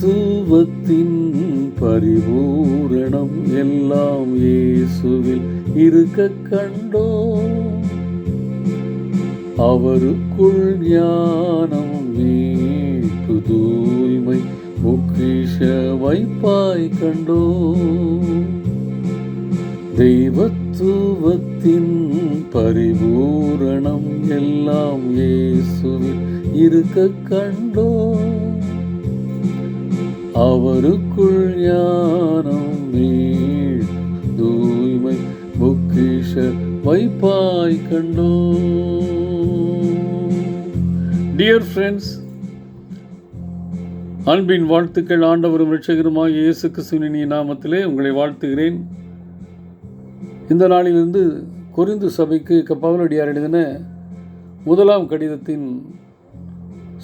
தத்துவத்தின் பரிபூரணம் எல்லாம் இயேசுவில் இருக்க கண்டோம். அவருக்குள் ஞானம் மீட்பு தூய்மை பொக்கிஷ வைப்பாய் கண்டோம். தெய்வத்துவத்தின் பரிபூரணம் எல்லாம் இயேசுவில் இருக்க கண்டோம். அவருக்குள் ஞானம் நீள் தூய்மை பொக்கிஷ வைப்பாய் கண்டோ டியர் ஃப்ரெண்ட்ஸ் அன்பின் வாழ்த்துக்கள். ஆண்டவரும் ரட்சகருமாக இயேசு கிறிஸ்துவின் நாமத்திலே உங்களை வாழ்த்துகிறேன். இந்த நாளிலிருந்து கொரிந்து சபைக்கு கப்பவலடியார் எழுதின முதலாம் கடிதத்தின்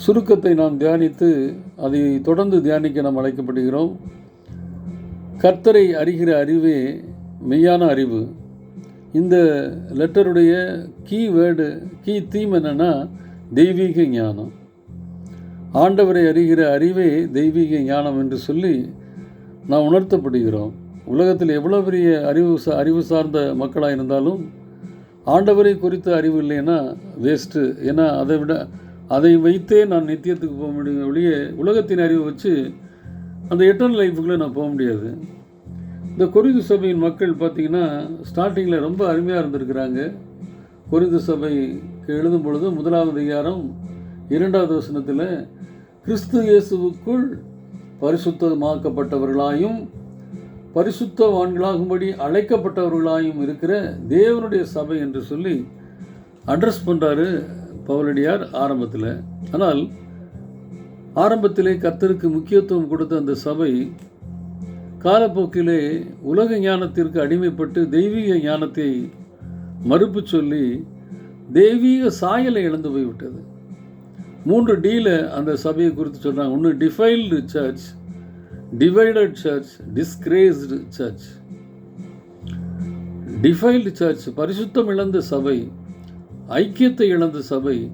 சுருக்கத்தை நாம் தியானித்து அதை தொடர்ந்து தியானிக்க நாம் அழைக்கப்படுகிறோம். கர்த்தரை அறிகிற அறிவே மெய்யான அறிவு. இந்த லெட்டருடைய கீ வேர்டு கீ தீம் என்னென்னா தெய்வீக ஞானம். ஆண்டவரை அறிகிற அறிவே தெய்வீக ஞானம் என்று சொல்லி நாம் உணர்த்தப்படுகிறோம். உலகத்தில் எவ்வளோ பெரிய அறிவு சா அறிவு சார்ந்த மக்களாக இருந்தாலும் ஆண்டவரை குறித்த அறிவு இல்லைன்னா வேஸ்ட்டு ஏன்னா அதை விட அதை வைத்தே நான் நித்தியத்துக்கு போக முடியும் ஒழிய உலகத்தின் அறிவை வச்சு அந்த எட்டர்னல் லைஃபுக்குள்ளே நான் போக முடியாது. இந்த கொரிந்து சபையின் மக்கள் பார்த்திங்கன்னா ஸ்டார்டிங்கில் ரொம்ப அருமையாக இருந்திருக்கிறாங்க. கொரிந்து சபைக்கு எழுதும் பொழுது முதலாவது அதிகாரம் இரண்டாவது வசனத்தில் கிறிஸ்து இயேசுவுக்குள் பரிசுத்தமாக்கப்பட்டவர்களாயும் பரிசுத்தவான்களாகும்படி அழைக்கப்பட்டவர்களாயும் இருக்கிற தேவனுடைய சபை என்று சொல்லி அட்ரஸ் பண்ணுறாரு பவுலடியார் ஆரம்பத்தில். ஆனால் ஆரம்பத்திலே கர்த்தருக்கு முக்கியத்துவம் கொடுத்த அந்த சபை காலப்போக்கிலே உலக ஞானத்திற்கு அடிமைப்பட்டு தெய்வீக ஞானத்தை மறுப்பு சொல்லி தெய்வீக சாயலை இழந்து போய்விட்டது. மூன்று டீல அந்த சபையை குறித்து சொல்கிறாங்க ஒன்று defiled church divided church disgraced church defiled church பரிசுத்தம் இழந்த சபை. ஐக்கியத்தை இழந்த சபை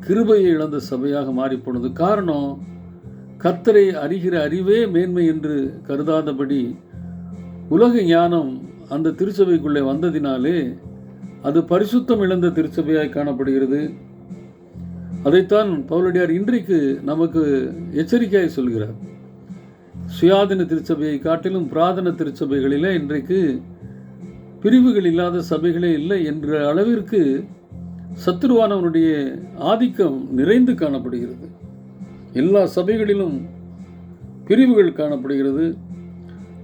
கிருபையை இழந்த சபையாக மாறிப்போனது காரணம் கத்தரை அறிகிற அறிவே மேன்மை என்று கருதாதபடி உலக ஞானம் அந்த திருச்சபைக்குள்ளே வந்ததினாலே அது பரிசுத்தம் இழந்த திருச்சபையாய் காணப்படுகிறது. அதைத்தான் பவுலடியார் இன்றைக்கு நமக்கு எச்சரிக்கையாய் சொல்கிறார். சுயாதீன திருச்சபையை காட்டிலும் பிராதன திருச்சபைகளிலே இன்றைக்கு பிரிவுகள் இல்லாத சபைகளே இல்லை என்ற அளவிற்கு சத்துருவானவனுடைய ஆதிக்கம் நிறைந்து காணப்படுகிறது. எல்லா சபைகளிலும் பிரிவுகள் காணப்படுகிறது.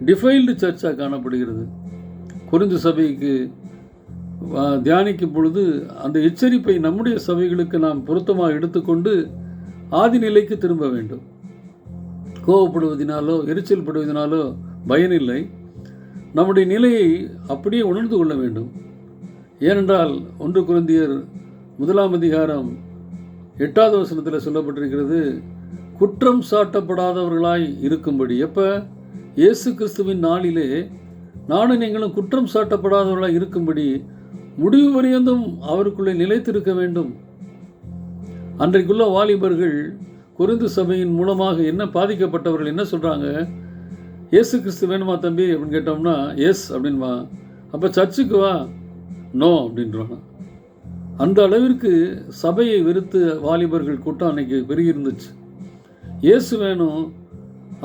டிஃபைல்டு சர்ச்சாக காணப்படுகிறது. குறிந்து சபைக்கு தியானிக்கும் பொழுது அந்த எச்சரிப்பை நம்முடைய சபைகளுக்கு நாம் பொருத்தமாக எடுத்துக்கொண்டு ஆதி நிலைக்கு திரும்ப வேண்டும். கோவப்படுவதனாலோ எரிச்சல் படுவதனாலோ பயனில்லை. நம்முடைய நிலையை அப்படியே உணர்ந்து கொள்ள வேண்டும். ஏனென்றால் ஒன்று குழந்தையர் முதலாம் அதிகாரம் எட்டாவது வசனத்தில் சொல்லப்பட்டிருக்கிறது குற்றம் சாட்டப்படாதவர்களாய் இருக்கும்படி. எப்போ? இயேசு கிறிஸ்துவின் நாளிலே நானும் நீங்களும் குற்றம் சாட்டப்படாதவர்களாய் இருக்கும்படி முடிவு வரையந்தும் அவருக்குள்ளே நிலைத்திருக்க வேண்டும். அன்றைக்குள்ள வாலிபர்கள் குறைந்து சபையின் மூலமாக என்ன பாதிக்கப்பட்டவர்கள் என்ன சொல்கிறாங்க ஏசு கிறிஸ்து வேணுமா தம்பி அப்படின்னு கேட்டோம்னா எஸ் அப்படின்வா அப்போ சர்ச்சுக்கு வா. நோ அப்படின்றான் அந்த அளவிற்கு சபையை வெறுத்து வாலிபர்கள் கூட்டம் அன்னைக்கு பெருகிருந்துச்சு இயேசு வேணும்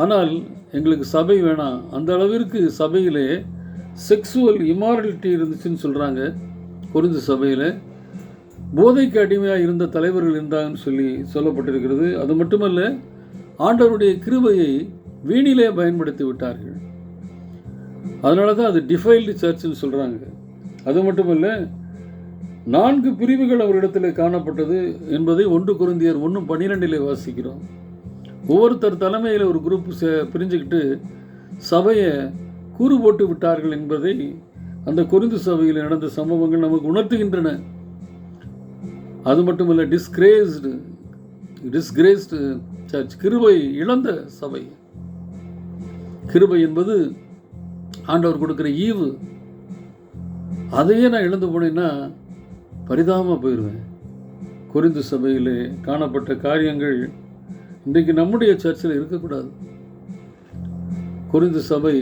ஆனால் எங்களுக்கு சபை வேணாம். அந்த அளவிற்கு சபையிலே செக்ஸுவல் இமாரலிட்டி இருந்துச்சுன்னு சொல்கிறாங்க குறிஞ்ச சபையில். போதைக்கு அடிமையாக இருந்த தலைவர்கள் இருந்தாங்கன்னு சொல்லி சொல்லப்பட்டிருக்கிறது. அது மட்டுமல்ல ஆண்டவருடைய கிருபையை வீணிலே பயன்படுத்தி விட்டார்கள். அதனால தான் அது டிஃபைல்டு சர்ச்சுன்னு சொல்கிறாங்க அது மட்டுமல்ல நான்கு பிரிவுகள் அவரிடத்தில் காணப்பட்டது என்பதை ஒன்று குருந்தியர் ஒன்றும் பன்னிரெண்டிலே வாசிக்கிறோம். ஒவ்வொருத்தர் தலைமையில் ஒரு குரூப் பிரிஞ்சுக்கிட்டு சபையை கூறு போட்டு விட்டார்கள் என்பதை அந்த குறிந்து சபையில் நடந்த சம்பவங்கள் நமக்கு உணர்த்துகின்றன. அது மட்டுமல்ல டிஸ்கிரேஸ்டு டிஸ்கிரேஸ்டு சர்ச் கிருபை இழந்த சபை. கிருபை என்பது ஆண்டவர் கொடுக்குற ஈவு. அதையே நான் இழந்து போனேன்னா பரிதாபமாக போயிடுவேன் குறிந்து சபையில் காணப்பட்ட காரியங்கள் இன்றைக்கு நம்முடைய சர்ச்சில் இருக்கக்கூடாது. குறிந்து சபை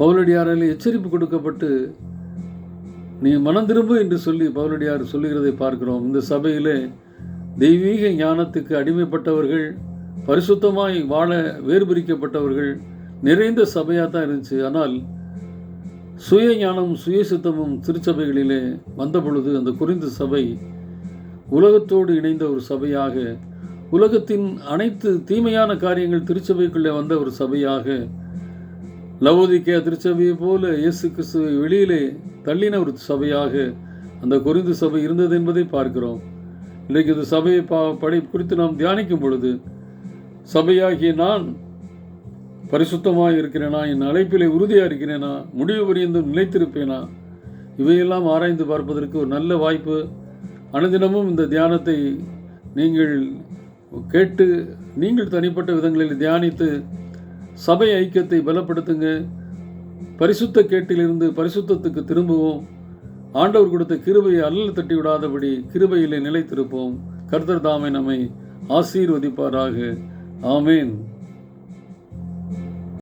பவுலடியாரில் எச்சரிப்பு கொடுக்கப்பட்டு நீ மனம் திரும்பு என்று சொல்லி பவுலடியார் சொல்லுகிறதை பார்க்கிறோம். இந்த சபையிலே தெய்வீக ஞானத்துக்கு அடிமைப்பட்டவர்கள் பரிசுத்தமாய் வாழ வேறுபிரிக்கப்பட்டவர்கள் நிறைந்த சபையாக தான் இருந்துச்சு. ஆனால் சுய ஞானம் சுய சித்தமும் திருச்சபைகளிலே வந்த பொழுது அந்த குறிந்து சபை உலகத்தோடு இணைந்த ஒரு சபையாக உலகத்தின் அனைத்து தீமையான காரியங்கள் திருச்சபைக்குள்ளே வந்த ஒரு சபையாக லவோதிக்கே திருச்சபையை போல இயேசு கிறிஸ்துவை வெளியிலே தள்ளின ஒரு சபையாக அந்த குறிந்து சபை இருந்தது என்பதை பார்க்கிறோம். இன்றைக்கு இந்த சபையை பா படை குறித்து நாம் தியானிக்கும் பொழுது சபையாகிய நான் பரிசுத்தமாக இருக்கிறேனா? என் அழைப்பிலே உறுதியாக இருக்கிறேனா? முடிவு பரியந்தும் நிலைத்திருப்பேனா? இவையெல்லாம் ஆராய்ந்து பார்ப்பதற்கு ஒரு நல்ல வாய்ப்பு. அனுதினமும் இந்த தியானத்தை நீங்கள் கேட்டு நீங்கள் தனிப்பட்ட விதங்களில் தியானித்து சபை ஐக்கியத்தை பலப்படுத்துங்க. பரிசுத்த கேட்டிலிருந்து பரிசுத்தத்துக்கு திரும்புவோம். ஆண்டவர் கொடுத்த கிருபையை அல்லல் தட்டி விடாதபடி கிருபையிலே நிலைத்திருப்போம். கர்த்தர் தாமே நம்மை ஆசீர்வதிப்பாராக. ஆமேன்.